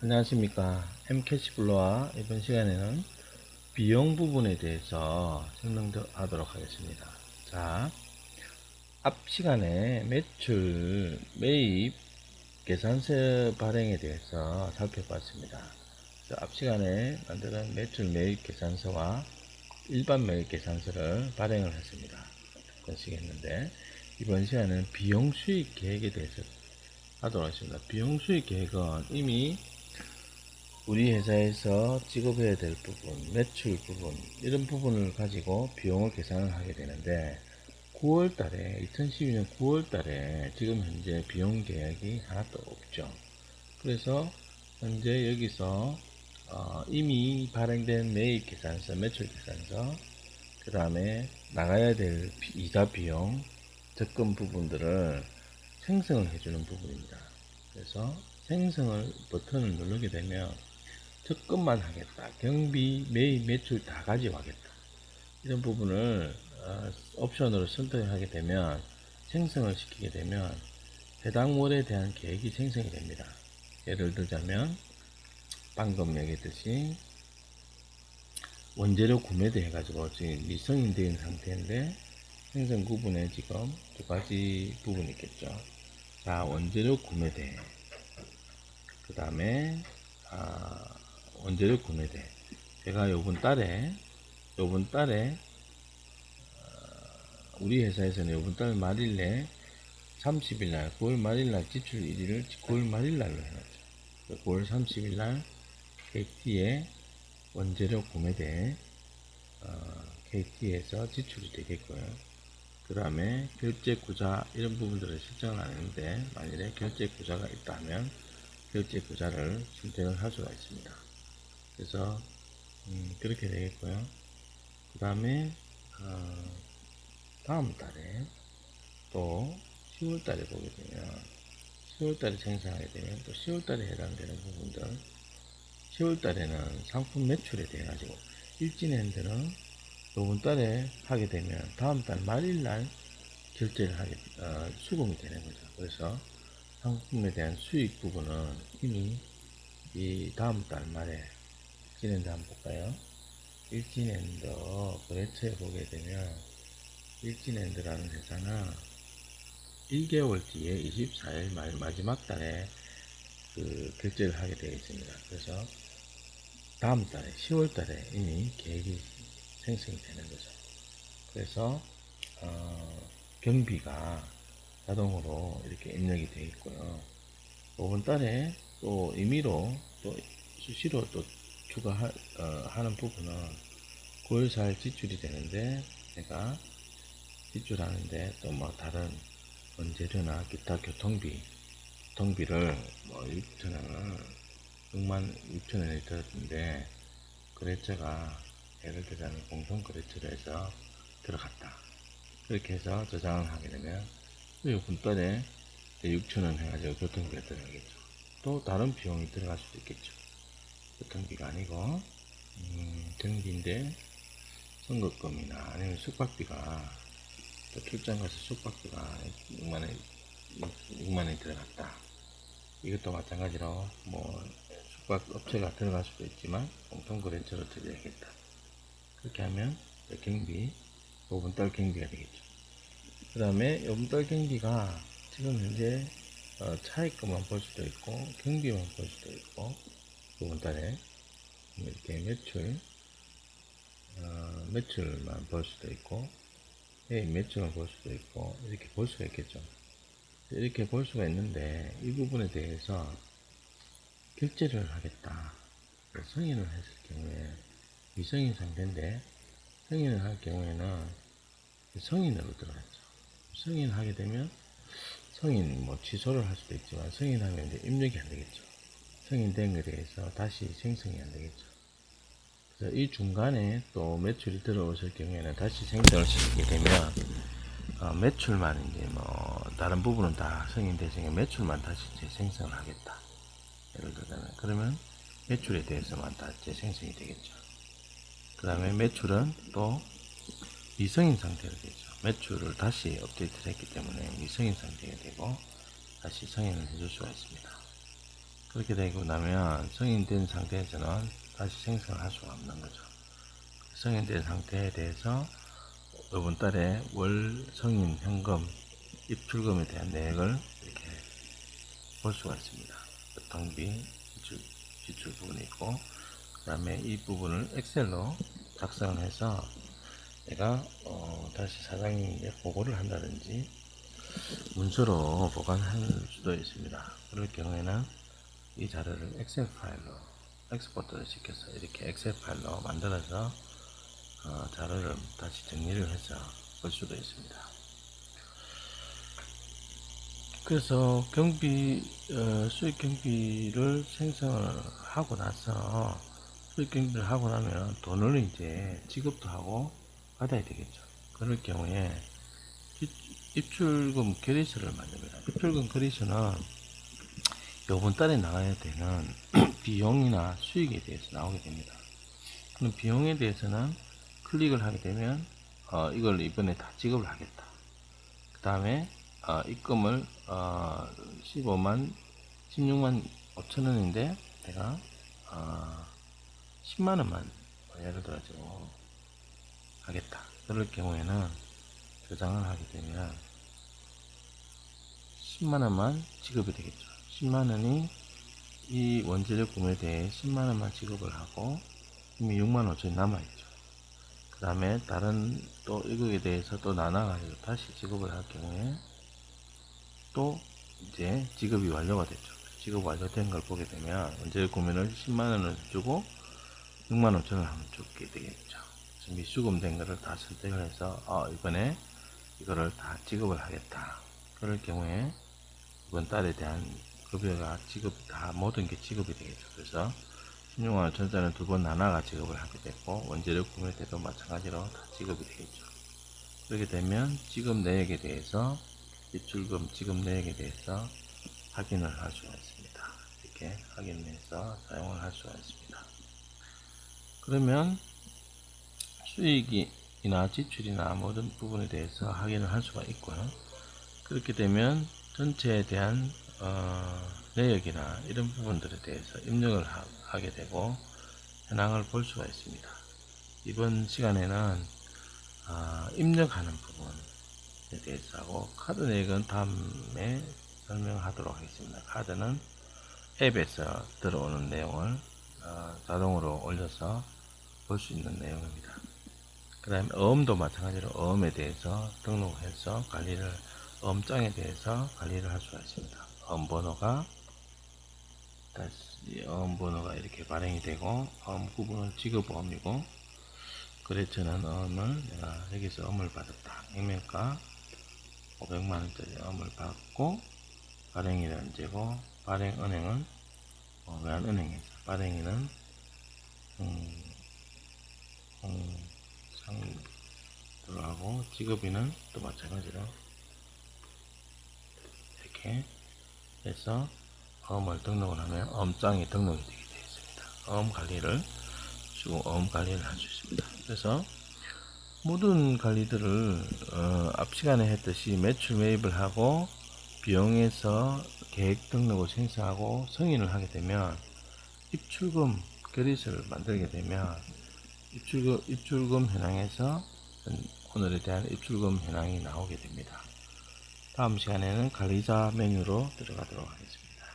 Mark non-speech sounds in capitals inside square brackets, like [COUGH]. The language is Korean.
안녕하십니까. M캐시블로와 이번 시간에는 비용 부분에 대해서 설명하도록 하겠습니다. 자, 앞 시간에 매출 매입 계산서 발행에 대해서 살펴봤습니다. 앞 시간에 만드는 매출 매입 계산서와 일반 매입 계산서를 발행을 했습니다. 했는데 이번 시간에는 비용 수익 계획에 대해서 하도록 하겠습니다. 비용 수익 계획은 이미 우리 회사에서 지급해야 될 부분, 매출 부분, 이런 부분을 가지고 비용을 계산을 하게 되는데, 9월 달에, 2012년 9월 달에 지금 현재 비용 계획이 하나도 없죠. 그래서 현재 여기서 어, 이미 발행된 매입 계산서, 매출 계산서, 그 다음에 나가야 될 비- 이자 비용, 적금 부분들을 생성을 해주는 부분입니다. 그래서 생성을 버튼을 누르게 되면 적금만 하겠다. 경비, 매입, 매출 다 가져가겠다. 이런 부분을 어, 옵션으로 선택하게 되면 생성을 시키게 되면 해당 월에 대한 계획이 생성이 됩니다. 예를 들자면 방금 얘기했듯이 원재료 구매대 해가지고 지금 미성인된 상태인데 생성 구분에 지금 두 가지 부분이 있겠죠. 자, 원재료 구매대. 그 다음에, 아, 원재료 구매대. 제가 요번 달에, 요번 달에, 어, 우리 회사에서는 요번 달 말일에 30일날, 9월 말일날 지출 1일을 9월 말일날로 해놨죠. 9월 30일날 KT에 원재료 구매대, 어, KT에서 지출이 되겠고요. 그 다음에 결제 구자 이런 부분들을 안 했는데 만일에 결제 구자가 있다면 결제 구자를 선택을 할 수가 있습니다. 그래서 음, 그렇게 되겠고요. 그 다음에 어, 다음 달에 또 10월 달에 보게 되면 10월 달에 생산하게 되면 또 10월 달에 해당되는 부분들 10월 달에는 상품 매출에 대해 가지고 일진핸드는 이번 달에 하게 되면 다음 달 말일 날 결제를 하게 어, 수금이 되는 거죠. 그래서 상품에 대한 수익 부분은 이미 이 다음 달 말에 일진핸드 한번 볼까요? 일진핸드 거래처에 보게 되면 일진핸드라는 회사는 1개월 뒤에 24일 말 마지막 달에 그 결제를 하게 되어 있습니다. 그래서 다음 달에 10월 달에 이미 계획이 생성이 되는 거죠. 그래서 어, 경비가 자동으로 이렇게 입력이 되어 있고요. 이번 달에 또 임의로 또 수시로 또 추가하는 부분은 9월 4일 지출이 되는데 제가 지출하는데 또 뭐 다른 원재료나 기타 교통비 교통비를 뭐 6천원을 6만 6천원이 들었는데 거래처가 예를 들자면 공통 거래처로 해서 들어갔다. 그렇게 해서 저장을 하게 되면 이번 달에 6천원 해가지고 교통비가 들어가겠죠. 또 다른 비용이 들어갈 수도 있겠죠 교통비가 아니고 음, 경비인데 선거금이나 아니면 숙박비가 또 출장 가서 숙박비가 6만원 6만원이 들어갔다. 이것도 마찬가지로 뭐 숙박 업체가 들어갈 수도 있지만 공통 거래처로 드려야겠다. 그렇게 하면 경비 5분달 경비가 되겠죠. 그 다음에 5분달 경비가 지금 현재 어, 차익금만 볼 수도 있고 경비만 볼 수도 있고 5분달에 이렇게 매출 어, 매출만 볼 수도 있고 예, 매출만 볼 수도 있고 이렇게 볼 수가 있겠죠. 이렇게 볼 수가 있는데 이 부분에 대해서 결제를 하겠다. 성인을 했을 경우에 미성인 상태인데 성인을 할 경우에는 성인으로 들어갔죠. 성인 하게 되면 성인 뭐 취소를 할 수도 있지만 성인 하면 이제 입력이 안 되겠죠 성인 된 것에 대해서 다시 생성이 안 되겠죠 그래서 이 중간에 또 매출이 들어오실 경우에는 다시 생성을 시키게 되면 어, 매출만 이제 뭐 다른 부분은 다 성인되시니까 매출만 다시 재생성을 하겠다. 예를 들자면 그러면 매출에 대해서만 다 재생성이 되겠죠. 그 다음에 매출은 또 미성인 상태가 되죠. 매출을 다시 업데이트를 했기 때문에 미성인 상태가 되고 다시 성인을 해줄 수가 있습니다. 그 그렇게 되고 나면 성인된 상태에서는 다시 생성을 할 수가 없는 거죠. 성인된 상태에 대해서 이번 달에 월 성인 현금 입출금에 대한 내역을 이렇게 볼 수가 있습니다. 교통비 지출, 지출 부분이 있고 그 다음에 이 부분을 엑셀로 작성을 해서 내가 어, 다시 사장님에게 보고를 한다든지 문서로 보관할 수도 있습니다. 그럴 경우에는 이 자료를 엑셀 파일로 엑스포트를 시켜서 이렇게 엑셀 파일로 만들어서 어, 자료를 다시 정리를 해서 볼 수도 있습니다. 그래서 경비 어, 수익 경비를 생성을 하고 나서 수익 경비를 하고 나면 돈을 이제 지급도 하고 받아야 되겠죠. 그럴 경우에 입- 입출금 결의서를 만듭니다. 입출금 결의서는 이번 달에 나가야 되는 [CLEARS THROAT] 비용이나 수익에 대해서 나오게 됩니다. 그럼 비용에 대해서는 클릭을 하게 되면 어, 이걸 이번에 다 지급을 하겠다. 그 다음에 어, 입금을 어, 15만 16만 5천 원인데 내가 어, 10만 원만 예를 들어서 하겠다. 그럴 경우에는 저장을 하게 되면 10만 원만 지급이 되겠죠. 10만 원이 이 원재료 구매에 대해 10만 원만 지급을 하고 이미 6만 5천이 남아있죠. 그 다음에 다른 또 이거에 대해서 또 나눠가지고 다시 지급을 할 경우에 또 이제 지급이 완료가 됐죠. 지급 완료된 걸 보게 되면 원재료 구매를 10만 원을 주고 6만 5천을 하면 주게 되겠죠. 미수금된 거를 다 선택을 해서 어, 이번에 이거를 다 지급을 하겠다. 그럴 경우에 이번 달에 대한 급여가 지급 다 모든 게 지급이 되겠죠. 그래서 16만 5천짜리는 두 번 나눠가 지급을 하게 됐고 원재료 구매 때도 마찬가지로 다 지급이 되겠죠. 그렇게 되면 지급 내역에 대해서 입출금 지급 내역에 대해서 확인을 할 수가 있습니다. 이렇게 확인해서 사용을 할 수가 있습니다. 그러면 수익이나 지출이나 모든 부분에 대해서 확인을 할 수가 있고요. 그렇게 되면 전체에 대한 어, 내역이나 이런 부분들에 대해서 입력을 하, 게 되고 현황을 볼 수가 있습니다. 이번 시간에는 어, 입력하는 부분에 대해서 하고 카드 내역은 다음에 설명하도록 하겠습니다. 카드는 앱에서 들어오는 내용을 어, 자동으로 올려서 볼 수 있는 내용입니다. 그 다음에 어음도 마찬가지로 어음에 대해서 등록해서 관리를 어음장에 대해서 관리를 할 수가 있습니다. 어음 번호가 다시 어음 번호가 이렇게 발행이 되고 어음 구분은 지급어음이고 거래처는 어음을 내가 여기서 어음을 받았다. 액면가 500만원짜리 어음을 받고 발행일은 언제고 발행 은행은 어, 외환은행에서 발행일은 음, 음, 상 들어가고 지급인은 또 마찬가지로 이렇게 해서 어음을 등록을 하면 어음장이 등록이 되게 되어 있습니다. 어음 관리를 주고 어음 관리를 할 수 있습니다. 그래서 모든 관리들을 어, 앞 시간에 했듯이 매출 매입을 하고 비용에서 계획 등록을 생성하고 승인을 하게 되면 입출금 결의서를 만들게 되면 입출금, 입출금 현황에서 오늘에 대한 입출금 현황이 나오게 됩니다. 다음 시간에는 관리자 메뉴로 들어가도록 하겠습니다.